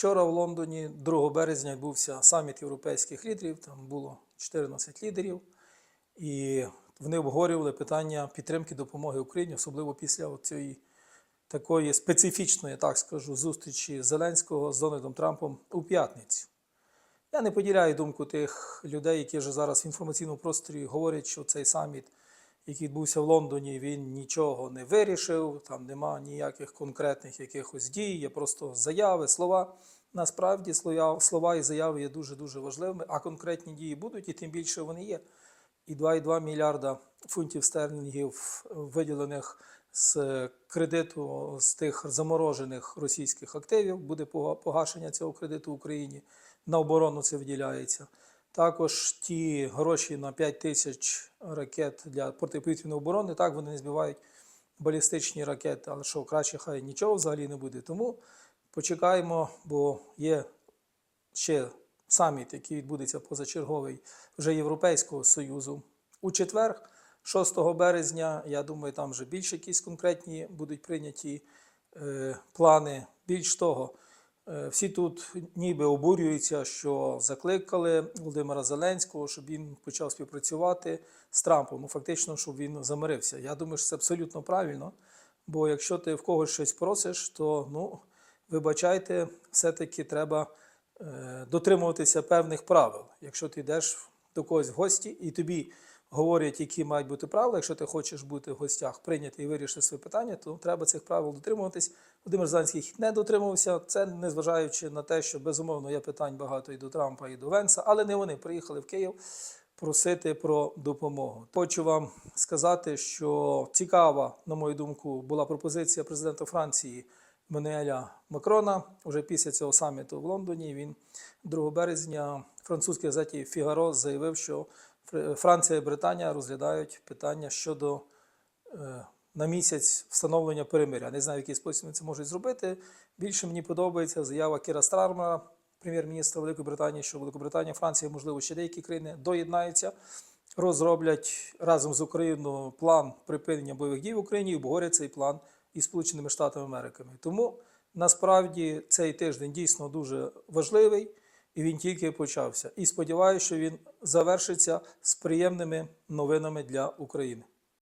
Вчора в Лондоні, 2 березня, відбувся саміт європейських лідерів. Там було 14 лідерів, і вони обговорювали питання підтримки допомоги Україні, особливо після цієї такої специфічної, так скажу, зустрічі Зеленського з Дональдом Трампом у п'ятницю. Я не поділяю думку тих людей, які вже зараз в інформаційному просторі говорять, що цей саміт, який відбувся в Лондоні, він нічого не вирішив, там нема ніяких конкретних якихось дій, є просто заяви, слова. Насправді слова, слова і заяви є дуже-дуже важливими, а конкретні дії будуть, і тим більше вони є. І 2,2 мільярда фунтів стерлінгів, виділених з кредиту з тих заморожених російських активів, буде погашення цього кредиту в Україні. На оборону це виділяється. Також ті гроші на 5 тисяч ракет для протиповітряної оборони, так вони не збивають балістичні ракети, але що краще хай нічого взагалі не буде. Тому почекаємо, бо є ще саміт, який відбудеться позачерговий вже Європейського Союзу. У четвер, 6 березня, я думаю, там вже більш якісь конкретні будуть прийняті е, плани. Більш того, всі тут ніби обурюються, що закликали Володимира Зеленського, щоб він почав співпрацювати з Трампом. Ну, фактично, щоб він замирився. Я думаю, що це абсолютно правильно. Бо якщо ти в когось щось просиш, то ну, вибачайте, все-таки треба е, дотримуватися певних правил. Якщо ти йдеш до когось в гості і тобі говорять, які мають бути правила, якщо ти хочеш бути в гостях, прийняти і вирішити своє питання, то треба цих правил дотримуватись. Володимир Зеленський їх не дотримувався. Це незважаючи на те, що безумовно є питань багато і до Трампа, і до Венса, але не вони приїхали в Київ просити про допомогу. Хочу вам сказати, що цікава, на мою думку, була пропозиція президента Франції Мануеля Макрона. Уже після цього саміту в Лондоні він 2 березня в французькій газеті Фігаро заявив, що Франція і Британія розглядають питання щодо е, на місяць встановлення перемиря. Не знаю, в який спосіб вони це можуть зробити. Більше мені подобається заява Кіра Стармера, прем'єр-міністра Великої Британії, що Великобританія, Франція, можливо, ще деякі країни доєднаються, розроблять разом з Україною план припинення бойових дій в Україні і обговорять цей план із Сполученими Штатами Америки. Тому насправді цей тиждень дійсно дуже важливий. І він тільки почався. І сподіваюся, що він завершиться з приємними новинами для України.